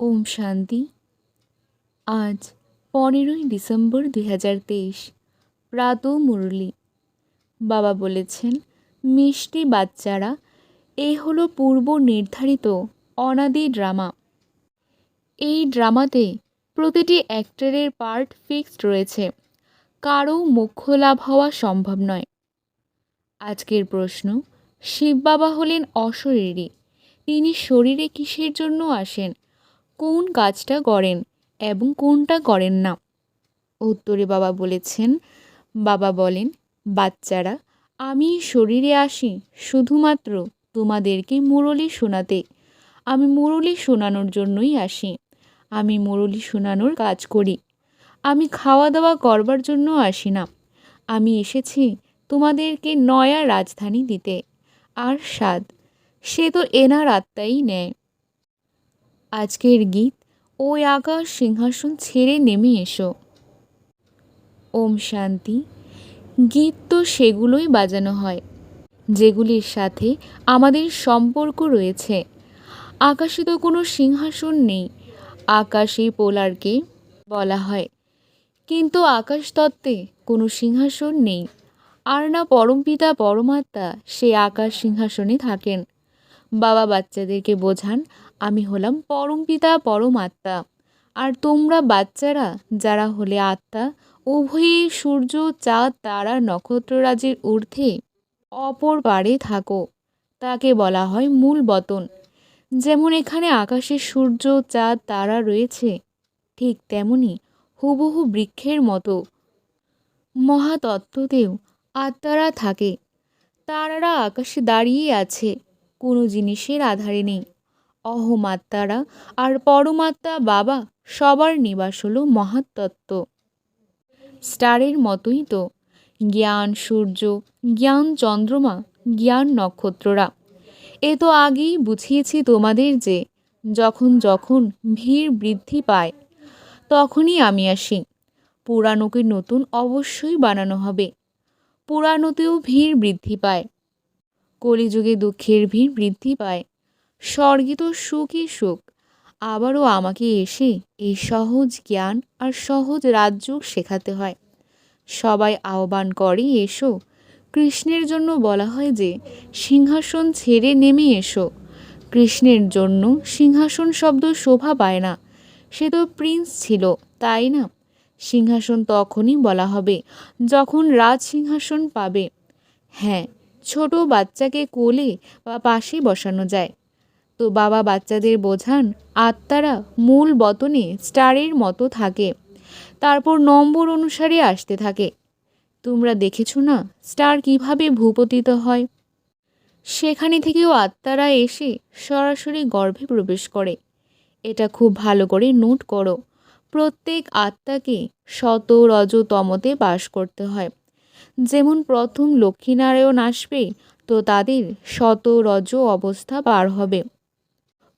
ওম শান্তি। আজ পনেরোই ডিসেম্বর দুই হাজার তেইশ প্রাত মুরলী। বাবা বলেছেন, মিষ্টি বাচ্চারা এই হলো পূর্ব নির্ধারিত অনাদি ড্রামা। এই ড্রামাতে প্রতিটি অ্যাক্টরের পার্ট ফিক্সড রয়েছে, কারও মোক্ষ লাভ হওয়া সম্ভব নয়। আজকের প্রশ্ন, শিব বাবা হলেন অশরীরী, তিনি শরীরে কিসের জন্য আসেন? কোন কাজটা করেন এবং কোনটা করেন না। উত্তরে বাবা বলেছেন, বাবা বলেন, বাচ্চারা, আমি শরীরে আসি শুধুমাত্র তোমাদেরকে মুরলি শোনাতে। আমি মুরলি শোনানোর জন্যই আসি। আমি মুরলি শোনানোর কাজ করি। আমি খাওয়া দাওয়া করবার জন্য আসি না। আমি এসেছি তোমাদেরকে নয়া রাজধানী দিতে। আর স্বাদ, সে তো এনার আত্মাই নেয়। আজকের গীত, ওই আকাশ সিংহাসন ছেড়ে নেমে এসো। ওম শান্তি। গীত তো সেগুলোই বাজানো হয়, যেগুলির সাথে আমাদের সম্পর্ক রয়েছে। আকাশে তো কোনো সিংহাসন নেই, আকাশে পোলারকে বলা হয়। কিন্তু আকাশ তত্ত্বে কোনো সিংহাসন নেই, আর না পরমপিতা পরমাত্মা সে আকাশ সিংহাসনে থাকেন। বাবা বাচ্চাদেরকে বোঝান আমি হলাম পরম পিতা, পরম আত্মা। আর তোমরা বাচ্চারা, যারা হলে আত্মা উভয়ই সূর্য, চাঁদ, তারা নক্ষত্ররাজের ঊর্ধ্বে অপর পারে থাকো। তাকে বলা হয় মূল বতন। যেমন এখানে আকাশে সূর্য, চাঁদ, তারা রয়েছে, ঠিক তেমনি হুবহু বৃক্ষের মতো। মহাতত্ত্বতেও আত্মারা থাকে। তারারা আকাশে দাঁড়িয়ে আছে, কোনো জিনিসের আধারে নেই। অহম আত্মারা আর পরমাত্মা বাবা সবার নিবাস হলো মহাতত্ত্ব। স্টারের মতোই তো। জ্ঞান সূর্য, জ্ঞান চন্দ্রমা, জ্ঞান নক্ষত্ররা। এ তো আগেই বুঝিয়েছি তোমাদের যে, যখন যখন ভিড় বৃদ্ধি পায়, তখনই আমি আসি। পুরানোকে নতুন অবশ্যই বানানো হবে। পুরানোতেও ভিড় বৃদ্ধি পায়। কলিযুগে দুঃখের ভিড় বৃদ্ধি পায়। স্বর্গে তো সুখই সুখ। আবারও আমাকে এসে এই সহজ জ্ঞান আর সহজ রাজযোগ শেখাতে হয়। সবাই আহ্বান করে, এসো। কৃষ্ণের জন্য বলা হয় যে, সিংহাসন ছেড়ে নেমে এসো। কৃষ্ণের জন্য সিংহাসন শব্দ শোভা পায় না। সে তো প্রিন্স ছিল, তাই না? সিংহাসন তখনই বলা হবে যখন রাজ সিংহাসন পাবে। হ্যাঁ ছোট বাচ্চাকে কোলে বা পাশে বসানো যায়। তো বাবা বাচ্চাদের বোঝান, আত্মারা মূল বতনে স্টারের মতো থাকে। তারপর নম্বর অনুসারে আসতে থাকে। তোমরা দেখেছ না স্টার কীভাবে ভূপতিত হয়? সেখানে থেকেও আত্মারা এসে সরাসরি গর্ভে প্রবেশ করে। এটা খুব ভালো করে নোট করো। প্রত্যেক আত্মাকে শত রজতমতে বাস করতে হয়। যেমন প্রথম লক্ষ্মীনারায়ণ আসবে, তো তাদের শত রজ অবস্থা পার হবে।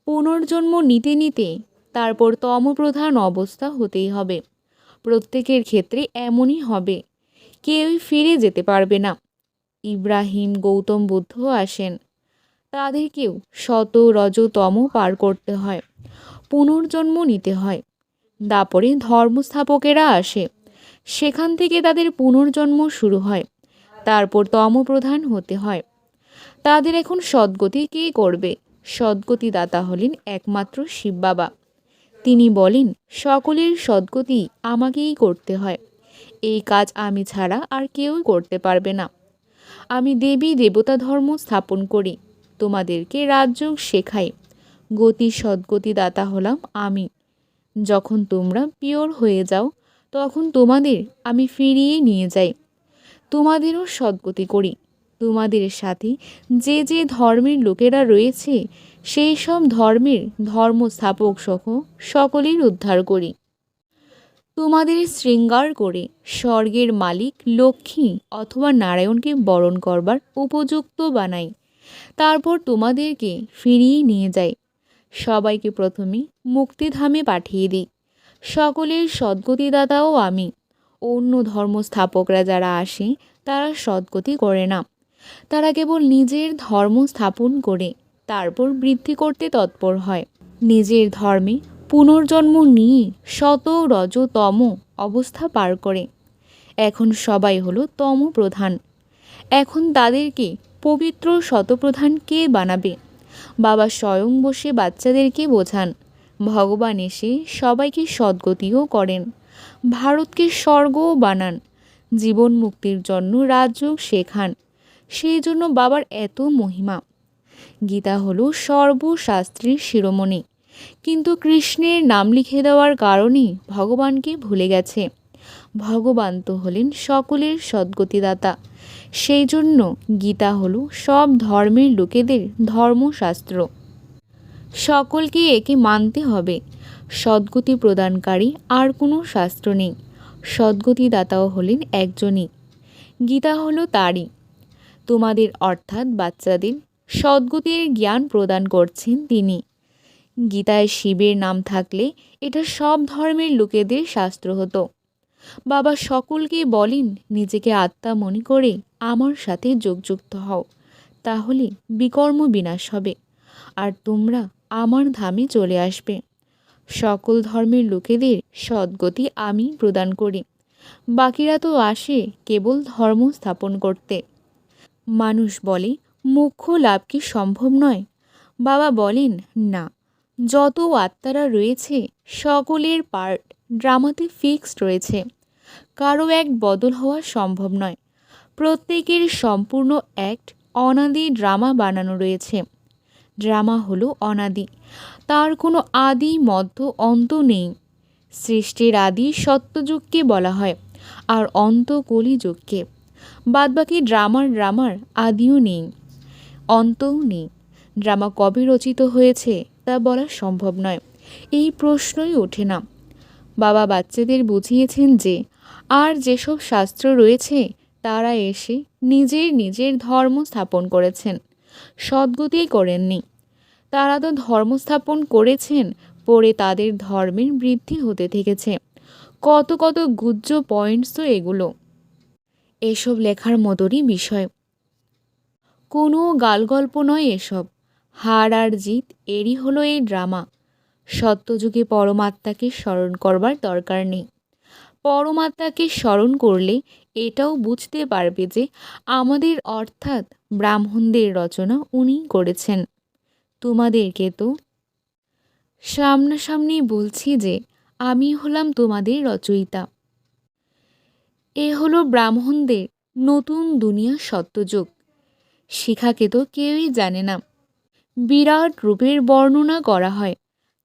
পুনর্জন্ম নিতে নিতে তারপর তমপ্রধান অবস্থা হতেই হবে। প্রত্যেকের ক্ষেত্রে এমনই হবে। কেউই ফিরে যেতে পারবে না। ইব্রাহিম গৌতম বুদ্ধ আসেন। তাদেরকেও শত রজতম পার করতে হয়। পুনর্জন্ম নিতে হয়। তারপরে ধর্মস্থাপকেরা আসে। সেখান থেকে তাদের পুনর্জন্ম শুরু হয়। তারপর তমপ্রধান হতে হয়। তাদের এখন সদ্গতি কে করবে? সদ্গতি দাতা হলেন একমাত্র শিব বাবা। তিনি বলেন, সকলের সদ্গতি আমাকেই করতে হয়। এই কাজ আমি ছাড়া আর কেউ করতে পারবে না। আমি দেবী দেবতা ধর্ম স্থাপন করি, তোমাদেরকে রাজযোগ শেখাই। গতি সদ্গতি দাতা হলাম আমি। যখন তোমরা পিওর হয়ে যাও, তখন তোমাদের আমি ফিরিয়ে নিয়ে যাই। তোমাদেরও সদ্গতি করি। তোমাদের সাথে। যে যে ধর্মের লোকেরা রয়েছে, সেই সব ধর্মের ধর্ম স্থাপক সহ সকলের উদ্ধার করি। তোমাদের শৃঙ্গার করে স্বর্গের মালিক লক্ষ্মী অথবা নারায়ণকে বরণ করবার উপযুক্ত বানাই। তারপর তোমাদেরকে ফিরিয়ে নিয়ে যাই। সবাইকে প্রথমে মুক্তিধামে পাঠিয়ে দিই। সকলের সদ্গতিদাতাও আমি। অন্য ধর্মস্থাপকরা যারা আসে, তারা সদ্গতি করে না। তারা কেবল নিজের ধর্ম স্থাপন করে, তারপর বৃদ্ধি করতে তৎপর হয়। নিজের ধর্মে পুনর্জন্ম নিয়ে শত রজতম অবস্থা পার করে। এখন সবাই হলো তম প্রধান। এখন তাদেরকে পবিত্র শতপ্রধান কে বানাবে? বাবা স্বয়ং বসে বাচ্চাদেরকে বোঝান। ভগবান এসে সবাইকে সদ্গতিও করেন। ভারতকে স্বর্গও বানান। জীবন মুক্তির জন্য রাজযোগ শেখান। সেই জন্য বাবার এত মহিমা। গীতা হলো সর্বশাস্ত্রের শিরোমণি। কিন্তু কৃষ্ণের নাম লিখে দেওয়ার কারণেই ভগবানকে ভুলে গেছে। ভগবান তো হলেন সকলের সদ্গতিদাতা। সেই জন্য গীতা হল সব ধর্মের লোকেদের ধর্মশাস্ত্র। সকলকে একে মানতে হবে। সদ্গতি প্রদানকারী আর কোনো শাস্ত্র নেই। সদ্গতিদাতাও হলেন একজনই। গীতা হলো তারই। তোমাদের অর্থাৎ বাচ্চাদের সদ্গতির জ্ঞান প্রদান করছেন তিনি। গীতায় শিবের নাম থাকলে এটা সব ধর্মের লোকেদের শাস্ত্র হতো। বাবা সকলকে বলেন, নিজেকে আত্মা মনে করে আমার সাথে যোগযুক্ত হও, তাহলে বিকর্ম বিনাশ হবে, আর তোমরা আমার ধামে চলে আসবে। সকল ধর্মের লোকেদের সদ্গতি আমি প্রদান করি। বাকিরা তো আসে কেবল ধর্ম স্থাপন করতে। মানুষ বলে, মুখ্য লাভ কি সম্ভব নয়? বাবা বলেন, না। যত আত্মারা রয়েছে, সকলের পার্ট ড্রামাতে ফিক্সড রয়েছে। কারও এক বদল হওয়া সম্ভব নয়। প্রত্যেকের সম্পূর্ণ অ্যাক্ট অনাদি ড্রামা বানানো রয়েছে। ড্রামা হলো অনাদি। তার কোনো আদি মধ্য অন্ত নেই। সৃষ্টির আদি সত্যযুগকে বলা হয়, আর অন্ত কলিযুগকে বাদবাকি ড্রামার ড্রামার আদিও নেই, অন্তও নেই। ড্রামা কবে রচিত হয়েছে তা বলা সম্ভব নয়, এই প্রশ্নই ওঠে না। বাবা বাচ্চাদের বুঝিয়েছেন যে, আর যেসব শাস্ত্র রয়েছে, তারা এসে নিজের নিজের ধর্ম স্থাপন করেছেন সদ্গতি করেননি। তারা তো ধর্ম স্থাপন করেছেন, পরে তাদের ধর্মের বৃদ্ধি হতে থেকেছে। কত কত গুজ্জ পয়েন্টস তো এগুলো। এসব লেখার মতোরই বিষয়। কোনো গালগল্প নয় এসব। হার আর জিত এরই হলো এই ড্রামা। সত্যযুগে পরমাত্মাকে স্মরণ করবার দরকার নেই। পরমাত্মাকে স্মরণ করলে এটাও বুঝতে পারবে যে আমাদের অর্থাৎ ব্রাহ্মণদের রচনা উনি করেছেন। তোমাদেরকে তো সামনাসামনি বলছি যে আমি হলাম তোমাদের রচয়িতা। এ হলো ব্রাহ্মণদের নতুন দুনিয়া সত্যযুগ। শিখাকে তো কেউই জানে না। বিরাট রূপের বর্ণনা করা হয়।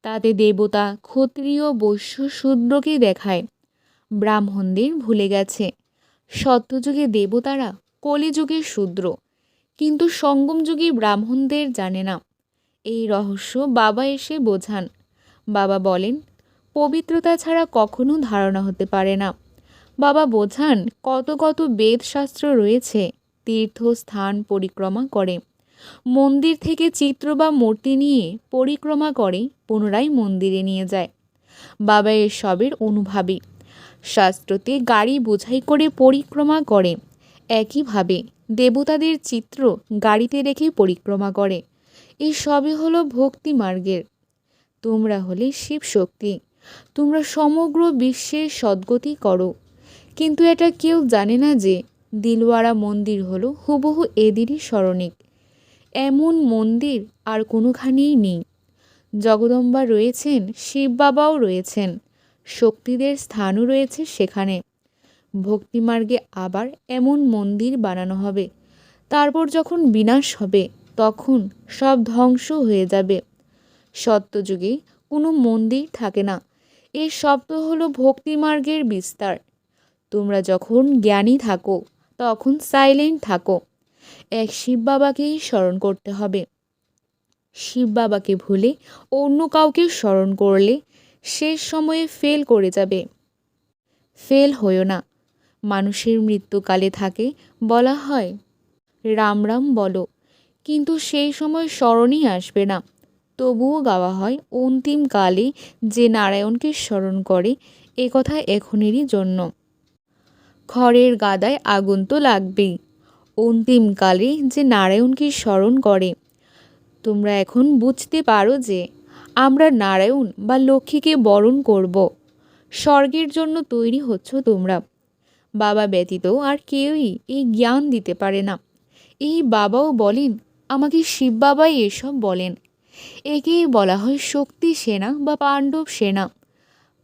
তাতে দেবতা ক্ষত্রিয় বৈশ্য শূদ্রকে দেখায়। ব্রাহ্মণদের ভুলে গেছে। সত্যযুগে দেবতারা কলিযুগে শূদ্র, কিন্তু সঙ্গমযুগী ব্রাহ্মণদের জানে না। এই রহস্য বাবা এসে বোঝান। বাবা বলেন, পবিত্রতা ছাড়া কখনো ধারণা হতে পারে না। বাবা বোঝান কত কত বেদশাস্ত্র রয়েছে, তীর্থস্থান পরিক্রমা করে। মন্দির থেকে চিত্র বা মূর্তি নিয়ে পরিক্রমা করে, পুনরায় মন্দিরে নিয়ে যায়। বাবা এসবের অনুভাবী। শাস্ত্রতে গাড়ি বোঝাই করে পরিক্রমা করে। একইভাবে দেবতাদের চিত্র গাড়িতে রেখে পরিক্রমা করে। এই সবই হলো ভক্তি মার্গের। তোমরা হলে শিব শক্তি তোমরা সমগ্র বিশ্বের সদ্গতি করো। কিন্তু এটা কেউ জানে না যে দিলওয়ারা মন্দির হলো হুবহু এদেরই স্মরণিক। এমন মন্দির আর কোনোখানেই নেই। জগদম্বা রয়েছেন, শিব বাবাও রয়েছেন, শক্তিদের স্থানও রয়েছে সেখানে। ভক্তিমার্গে আবার এমন মন্দির বানানো হবে। তারপর যখন বিনাশ হবে, তখন সব ধ্বংস হয়ে যাবে। সত্যযুগে কোনো মন্দির থাকে না। এর শব্দ হলো ভক্তিমার্গের বিস্তার। তোমরা যখন জ্ঞানী থাকো, তখন সাইলেন্ট থাকো। এক শিব বাবাকেই স্মরণ করতে হবে। শিব বাবাকে ভুলে অন্য কাউকে স্মরণ করলে শেষ সময়ে ফেল করে যাবে। ফেল হইও না। মানুষের মৃত্যুকালে থাকে বলা হয়, রাম রাম বলো। কিন্তু সেই সময় স্মরণই আসবে না। তবুও গাওয়া হয়, অন্তিম কালে যে নারায়ণকে স্মরণ করে, এ কথা এখনেরই জন্য। খড়ের গাদায় আগুন তো লাগবেই। অন্তিমকালে যে নারায়ণকে স্মরণ করে। তোমরা এখন বুঝতে পারো যে আমরা নারায়ণ বা লক্ষ্মীকে বরণ করব। স্বর্গের জন্য তৈরি হচ্ছ তোমরা। বাবা ব্যতীত আর কেউই এই জ্ঞান দিতে পারে না। এই বাবাও বলেন, আমাকে শিব বাবাই এসব বলেন। একেই বলা হয় শক্তি সেনা বা পাণ্ডব সেনা।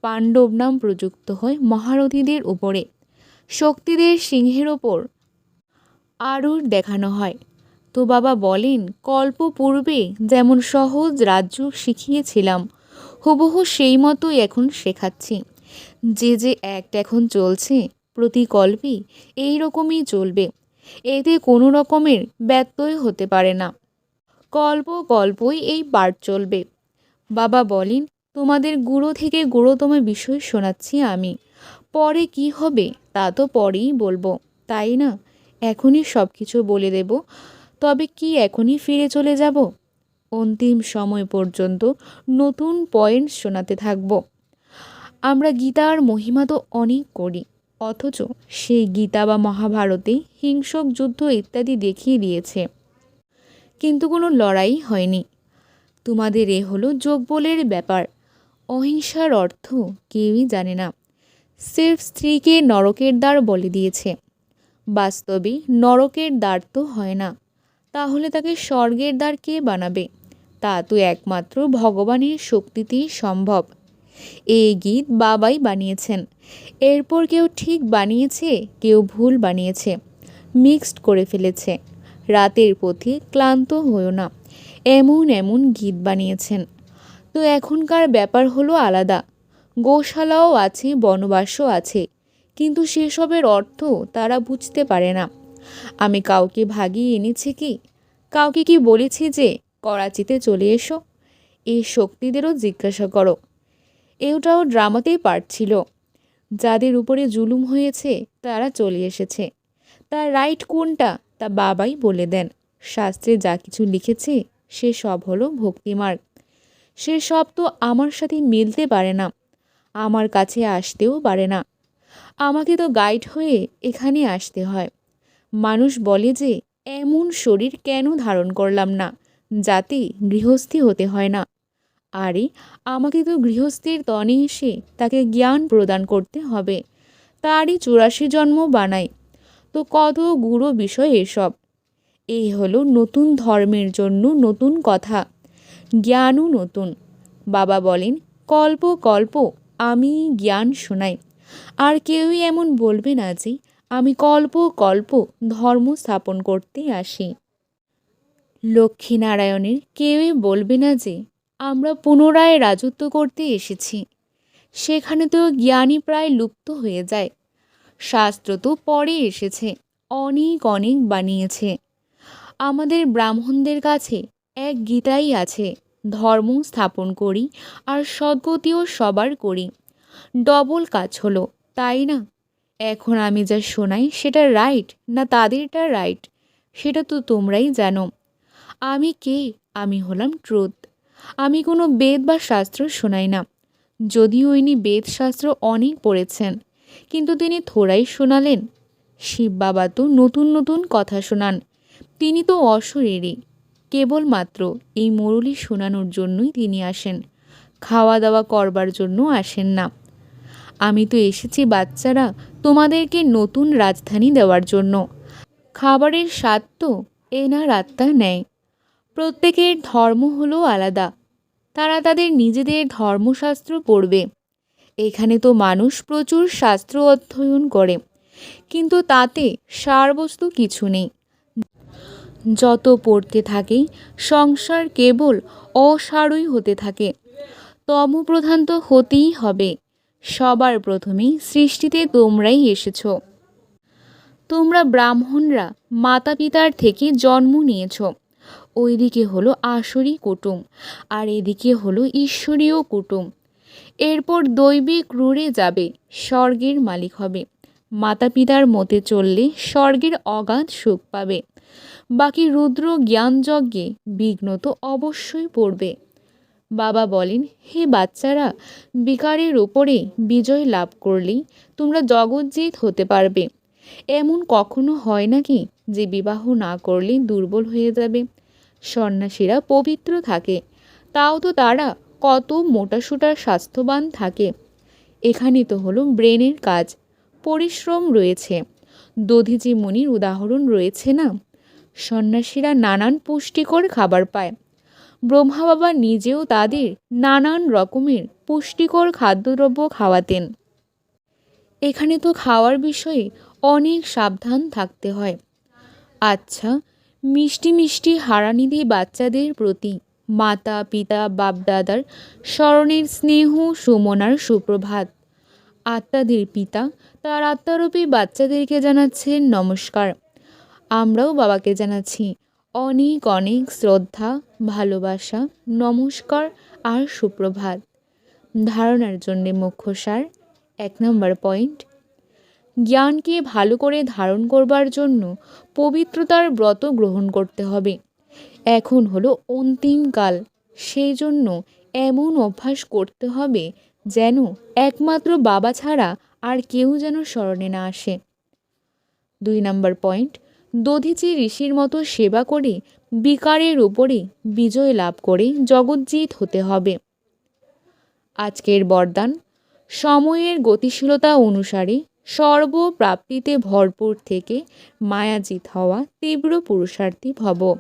পাণ্ডব নাম প্রযুক্ত হয় মহারথীদের উপরে। শক্তিদের সিংহের ওপর আরুর দেখানো হয়। তো বাবা বলেন, কল্প পূর্বে যেমন সহজ রাজ্য শিখিয়েছিলাম, হুবহু সেই মতোই এখন শেখাচ্ছি। যে যে অ্যাক্ট এখন চলছে প্রতি কল্পে এই রকমই চলবে। এতে কোনো রকমের ব্যত্যয় হতে পারে না। কল্প কল্পই এই পাঠ চলবে। বাবা বলেন, তোমাদের গুঁড়ো থেকে গুঁড়োতম বিষয় শোনাচ্ছি আমি। পরে কি হবে, তা তো পরেই বলব। তাই না? এখনই সব কিছু বলে দেব। তবে কি এখনই ফিরে চলে যাব? অন্তিম সময় পর্যন্ত নতুন পয়েন্ট শোনাতে থাকব। আমরা গীতার মহিমা তো অনেক করি, অথচ সেই গীতা বা মহাভারতে হিংসক যুদ্ধ ইত্যাদি দেখিয়ে দিয়েছে। কিন্তু কোনো লড়াই হয়নি। তোমাদের এ হলো যোগবলের ব্যাপার। অহিংসার অর্থ কেউই জানে না। সির্ফ স্ত্রীকে নরকের দ্বার বলে দিয়েছে। বাস্তবে নরকের দ্বার তো হয় না। তাহলে তাকে স্বর্গের দ্বার কে বানাবে? তা তো একমাত্র ভগবানের শক্তিতেই সম্ভব। এই গীত বাবাই বানিয়েছেন। এরপর কেউ ঠিক বানিয়েছে, কেউ ভুল বানিয়েছে। মিক্সড করে ফেলেছে। রাতের পথে ক্লান্ত হয়েও না। এমন এমন গীত বানিয়েছেন। তো এখনকার ব্যাপার হলো আলাদা। গোশালাও আছে, বনবাসও আছে। কিন্তু সেসবের অর্থ তারা বুঝতে পারে না। আমি কাউকে ভাগিয়ে এনেছি কি? কাউকে কি বলেছি যে, করাচিতে চলে এসো। এই শক্তিদেরও জিজ্ঞাসা করো। এটাও ড্রামাতেই পারছিল যাদের উপরে জুলুম হয়েছে, তারা চলে এসেছে। তার রাইট কোনটা, তা বাবাই বলে দেন। শাস্ত্রে যা কিছু লিখেছে, সে সব হলো ভক্তিমার্গ। সে সব তো আমার সাথে মিলতে পারে না। আমার কাছে আসতেও পারে না। আমাকে তো গাইড হয়ে এখানে আসতে হয়। মানুষ বলে যে, এমন শরীর কেন ধারণ করলাম না? যাতে গৃহস্থী হতে হয় না। আরে, আমাকে তো গৃহস্থীর তনে এসে তাকে জ্ঞান প্রদান করতে হবে। তারই চুরাশি জন্ম বানাই। তো কত গুঁড়ো বিষয় এসব। এই হলো নতুন ধর্মের জন্য নতুন কথা। জ্ঞানও নতুন। বাবা বলেন, কল্প কল্প আমি জ্ঞান শোনাই। আর কেউই এমন বলবে না যে, আমি কল্প কল্প ধর্ম স্থাপন করতে আসি। লক্ষ্মীনারায়ণের কেউই বলবে না যে, আমরা পুনরায় রাজত্ব করতে এসেছি। সেখানে তো জ্ঞানই প্রায় লুপ্ত হয়ে যায়। শাস্ত্র তো পরে এসেছে, অনেক অনেক বানিয়েছে। আমাদের ব্রাহ্মণদের কাছে এক গীতাই আছে। ধর্ম স্থাপন করি আর সদ্গতিও সবার করি। ডবল কাজ হলো, তাই না? এখন আমি যা শোনাই সেটা রাইট না তাদেরটা রাইট সেটা তো তোমরাই জানো। আমি কে? আমি হলাম ট্রুথ আমি কোনো বেদ বা শাস্ত্র শোনাই না। যদিও ইনি বেদশাস্ত্র অনেক পড়েছেন, কিন্তু তিনি থোড়াই শোনালেন। শিব বাবা তো নতুন নতুন কথা শোনান। তিনি তো অশরীরই কেবলমাত্র এই মুরলি শোনানোর জন্যই তিনি আসেন। খাওয়া দাওয়া করবার জন্য আসেন না। আমি তো এসেছি বাচ্চারা, তোমাদেরকে নতুন রাজধানী দেওয়ার জন্য। খাবারের স্বাদ তো এনার আত্মা নেয়। প্রত্যেকের ধর্ম হলো আলাদা। তারা তাদের নিজেদের ধর্মশাস্ত্র পড়বে। এখানে তো মানুষ প্রচুর শাস্ত্র অধ্যয়ন করে। কিন্তু তাতে সারবস্তু কিছু নেই। যত পড়তে থাকে, সংসার কেবল অসারই হতে থাকে। তমপ্রধান তো হতেই হবে। সবার প্রথমেই সৃষ্টিতে তোমরাই এসেছ। তোমরা ব্রাহ্মণরা মাতা পিতার থেকে জন্ম নিয়েছ। ওইদিকে হলো আসরি কুটুম, আর এদিকে হলো ঈশ্বরীয় কুটুম। এরপর দৈবিক রুড়ে যাবে, স্বর্গের মালিক হবে। মাতা পিতার মতে চললে স্বর্গের অগাধ সুখ পাবে। বাকি রুদ্র জ্ঞানযজ্ঞে বিঘ্ন তো অবশ্যই পড়বে। বাবা বলেন, হে বাচ্চারা, বিকারের ওপরে বিজয় লাভ করলেই তোমরা জগজ্জিৎ হতে পারবে। এমন কখনো হয় নাকি যে বিবাহ না করলে দুর্বল হয়ে যাবে? সন্ন্যাসীরা পবিত্র থাকে। তাও তো তারা কত মোটাসোটা স্বাস্থ্যবান থাকে। এখানে তো হলো ব্রেনের কাজ। পরিশ্রম রয়েছে। দধিচি মুনির উদাহরণ রয়েছে না? সন্ন্যাসীরা নানান পুষ্টিকর খাবার পায়। ব্রহ্মা বাবা নিজেও তাদের নানান রকমের পুষ্টিকর খাদ্যদ্রব্য খাওয়াতেন। এখানে তো খাওয়ার বিষয়ে অনেক সাবধান থাকতে হয়। আচ্ছা মিষ্টি মিষ্টি হারানিধি বাচ্চাদের প্রতি মাতা, পিতা, বাপদাদার স্মরণের স্নেহ সুমনার সুপ্রভাত। আত্মাদের পিতা, তার আত্মারূপী বাচ্চাদেরকে জানাচ্ছেন নমস্কার। আমরাও বাবাকে জানাচ্ছি। অনেক অনেক শ্রদ্ধা, ভালোবাসা, নমস্কার আর সুপ্রভাত। ধারণার জন্যে মুখ্য সার, এক নম্বর পয়েন্ট। জ্ঞানকে ভালো করে ধারণ করবার জন্য পবিত্রতার ব্রত গ্রহণ করতে হবে। এখন হলো অন্তিমকাল সেই জন্য এমন অভ্যাস করতে হবে যেন একমাত্র বাবা ছাড়া আর কেউ যেন স্মরণে না আসে। দুই নম্বর পয়েন্ট দধিচি ঋষির মতো সেবা করে বিকারের উপরে বিজয় লাভ করে জগজ্জিৎ হতে হবে। আজকের বরদান, সময়ের গতিশীলতা অনুসারে সর্বপ্রাপ্তিতে ভরপুর থেকে মায়াজিত হওয়া তীব্র পুরুষার্থী ভব।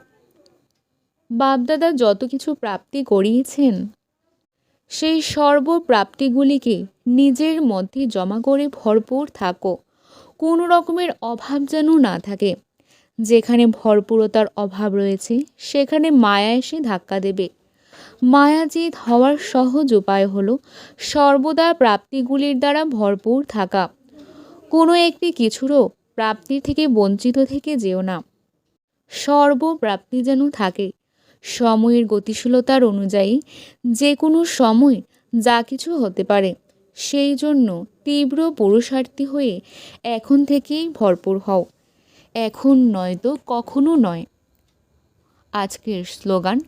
বাপদাদা যত কিছু প্রাপ্তি করিয়েছেন, সেই সর্বপ্রাপ্তিগুলিকে নিজের মধ্যে জমা করে ভরপুর থাকো। কোনো রকমের অভাব যেন না থাকে। যেখানে ভরপুরতার অভাব রয়েছে, সেখানে মায়া এসে ধাক্কা দেবে। মায়াজিৎ হওয়ার সহজ উপায় হলো সর্বদা প্রাপ্তিগুলির দ্বারা ভরপুর থাকা। কোনো একটি কিছুরও প্রাপ্তি থেকে বঞ্চিত থেকে যেও না। সর্বপ্রাপ্তি যেন থাকে। সময়ের গতিশীলতার অনুযায়ী যে কোনো সময় যা কিছু হতে পারে, সেই জন্য তীব্র পুরুষার্থী হয়ে এখন থেকেই ভরপুর হও। এখন নয় তো কখনো নয়। আজকের স্লোগান,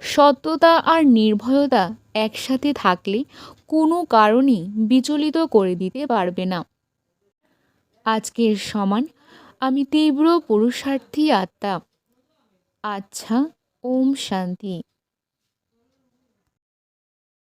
সত্যতা আর নির্ভয়তা একসাথে থাকলে কোনো কারণই বিচলিত করে দিতে পারবে না। আজকের সমান, আমি তীব্র পুরুষার্থী আত্মা। আচ্ছা ওম শান্তি।